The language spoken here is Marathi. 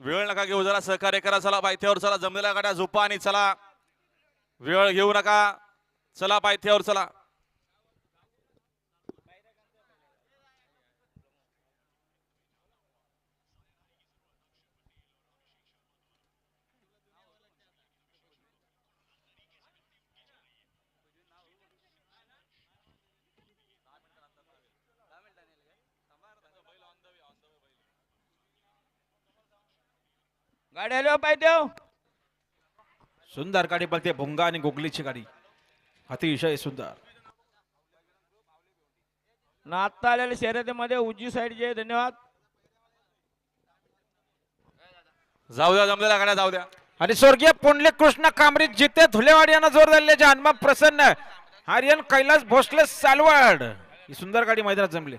वेळ नका घेऊ जरा सहकार्य करा चला पायथ्यावर चला जमलेल्या गाड्या झोपा आणि चला. वेळ घेऊ नका चला पायथ्यावर चला. गाडी आली पायदेव सुंदर गाडी पळते भुंगा आणि गोगलीची गाडी. अतिशय सुंदर. ना आत्ता आलेल्या शर्यतीमध्ये उजवी साईड जे धन्यवाद. जाऊ द्या जमलेल्या गाड्या जाऊ द्या. आणि स्वर्गीय पुंडले कृष्ण कामरी जिते धुलेवाडी यांना जोर दिलेले हनुमान प्रसन्न. आर्यन कैलास भोसले सालवाड. ही सुंदर गाडी मैदानात जमली.